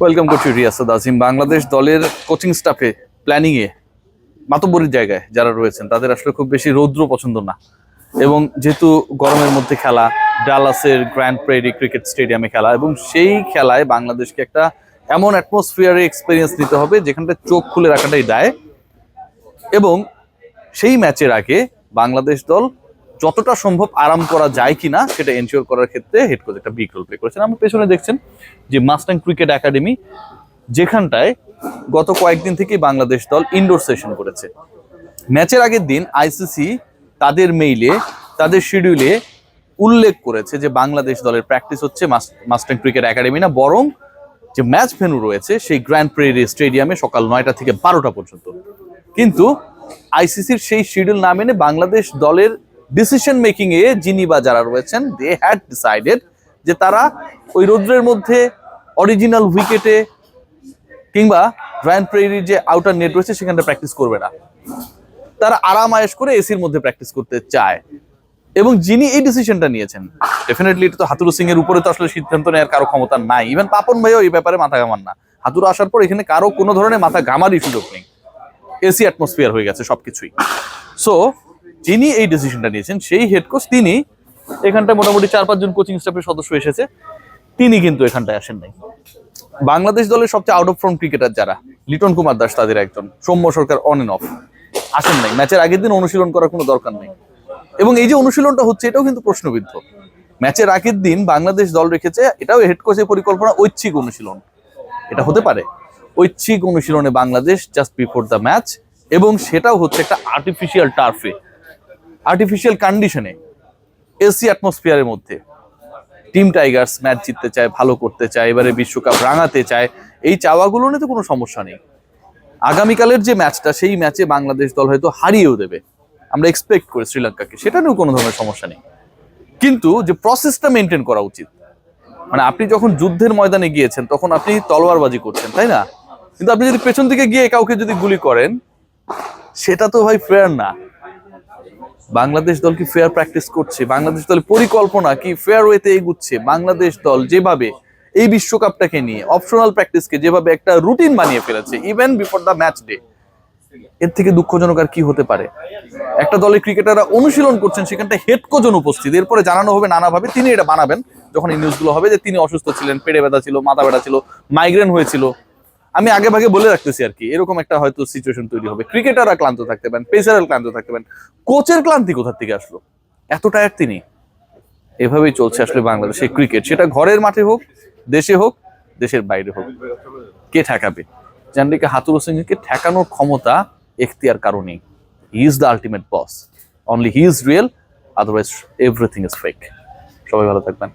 Welcome করছি রিয়াসাদ আজিম বাংলাদেশ দলের coaching স্টাফে প্ল্যানিংয়ে মাতব্বরির জায়গায় যারা রয়েছেন, তাদের আসলে খুব বেশি রৌদ্র পছন্দ না। এবং যেহেতু গরমের মধ্যে খেলা, ডালাসের গ্র্যান্ড প্রেরি ক্রিকেট স্টেডিয়ামে খেলা, এবং সেই খেলায় বাংলাদেশকে একটা এমন অ্যাটমসফিয়ারে এক্সপিরিয়েন্স নিতে হবে, যেখানটা চোখ খুলে রাখাটাই দায়। এবং সেই ম্যাচের আগে বাংলাদেশ দল যতটা সম্ভব আরাম করা যায় কিনা সেটা এনশিওর করার ক্ষেত্রে হেড কোচ একটা বিগ রোল প্লে করেছেন। আমার পেছনে দেখছেন যে মাস্টাং ক্রিকেট একাডেমি যেখানটায় গত কয়েকদিন থেকে বাংলাদেশ দল ইনডোর সেশন করেছে। ম্যাচের আগের দিন আইসিসি তাদের মেইলে তাদের শিডিউলে উল্লেখ করেছে যে বাংলাদেশ দলের প্র্যাকটিস হচ্ছে মাস্টাং ক্রিকেট একাডেমি না, বরং যে ম্যাচ ভেন্যু রয়েছে সেই গ্র্যান্ড প্রেরি স্টেডিয়ামে সকাল নয়টা থেকে বারোটা পর্যন্ত। কিন্তু আইসিসির সেই শিডিউল না মেনে বাংলাদেশ দলের ডিসিশন মেকিং এ যিনি বা যারা রয়েছেন দে হ্যাড ডিসাইডেড যে তারা ওই রৌদ্রের মধ্যে অরিজিনাল উইকেটে কিংবা গ্র্যান্ড প্রেরির যে আউটার নেট রয়েছে, সেখানটা প্র্যাকটিস করবে না। তারা আরাম আয়েশ করে এসির মধ্যে প্র্যাকটিস করতে চায়। এবং যিনি এই ডিসিশনটা নিয়েছেন ডেফিনেটলি এটা তো হাতুরু সিং এর উপরে তো আসলে সিদ্ধান্ত নেওয়ার কারও ক্ষমতা নাই। ইভেন পাপন ভাইও এই ব্যাপারে মাথা ঘামান না। হাতুরু আসার পর এখানে কারও কোনো ধরনের মাথা ঘামারই সুযোগ নেই। এসি অ্যাটমসফিয়ার হয়ে গেছে সবকিছুই। সো যিনি এই ডিসিশনটা নিয়েছেন, সেই হেড কোচ তিনি এখানটায় মোটামুটি চার পাঁচজন কোচিং স্টাফের সদস্য এসেছে, তিনি কিন্তু এখানটায় আসেন নাই। বাংলাদেশ দলের সবচেয়ে আউট অফ ফর্ম ক্রিকেটার যারা, লিটন কুমার দাস তাদের একজন, Soumya Sarkar on and off আসেন নাই। ম্যাচের আগের দিন অনুশীলন করার কোনো দরকার নেই। এবং এই যে অনুশীলনটা হচ্ছে, এটাও কিন্তু প্রশ্নবিদ্ধ। ম্যাচের আগের দিন বাংলাদেশ দল রেখেছে, এটাও হেড কোচের পরিকল্পনা, ঐচ্ছিক অনুশীলন। এটা হতে পারে। ঐচ্ছিক অনুশীলনে Bangladesh just before the match এবং সেটাও হচ্ছে একটা আর্টিফিশিয়াল টার্ফে আর্টিফিশিয়াল কন্ডিশনে এসি অ্যাটমসফিয়ারের মধ্যে। টিম টাইগার্স ম্যাচ জিততে চায়, ভালো করতে চায়, এবারে বিশ্বকাপ রাঙাতে চায়, এই চাওয়াগুলো নিয়ে তো কোনো সমস্যা নেই। আগামীকালের যে ম্যাচটা সেই ম্যাচে বাংলাদেশ দল হয়তো হারিয়েও দেবে। আমরা এক্সপেক্ট করি শ্রীলঙ্কাকে, সেটা নিয়েও কোনো ধরনের সমস্যা নেই। কিন্তু যে প্রসেসটা মেনটেন করা উচিত মানে আপনি যখন যুদ্ধের ময়দানে গিয়েছেন, তখন আপনি তলোয়ারবাজি করছেন, তাই না? কিন্তু আপনি যদি পেছন দিকে গিয়ে কাউকে যদি গুলি করেন, সেটা তো ভাই ফেয়ার না। বাংলাদেশ দল কি ফেয়ার প্র্যাকটিস করছে, বাংলাদেশ দলের পরিকল্পনা কি ফেয়ার ওয়েতে এগুচ্ছে, বাংলাদেশ দল যেভাবে এই বিশ্বকাপটাকে নিয়ে অপশনাল প্র্যাকটিসকে যেভাবে একটা রুটিন বানিয়ে ফেলেছে even before the match day এর থেকে দুঃখজনক আর কি হতে পারে? একটা দলের ক্রিকেটাররা অনুশীলন করছেন সেখানটা হেড কোচ অনুপস্থিত এরপরে জানানো হবে নানাভাবে, তিনি এটা বানাবেন, যখন এই নিউজগুলো হবে যে তিনি অসুস্থ ছিলেন, পেটে ব্যথা ছিল, মাথা ব্যথা ছিল মাইগ্রেন হয়েছিল আমি আগে ভাগে বলে রাখতেছি আর কি, এরকম একটা হয়তো সিচুয়েশন তৈরি হবে। ক্রিকেটাররা ক্লান্ত থাকতে পারেন পেসাররা ক্লান্ত থাকতে পারেন। কোচের ক্লান্তি কোথা থেকে আসলো? এত টায়ার তিনি। এভাবেই চলছে আসলে বাংলাদেশের ক্রিকেট সেটা ঘরের মাঠে হোক, দেশে হোক, দেশের বাইরে হোক। কে ঠেকাবে? জানডিকে হাতুরু সিংকে ঠেকানোর ক্ষমতা এখতিয়ার কারণেই। He is the ultimate boss only he is real otherwise everything is fake সবাই ভালো থাকবেন।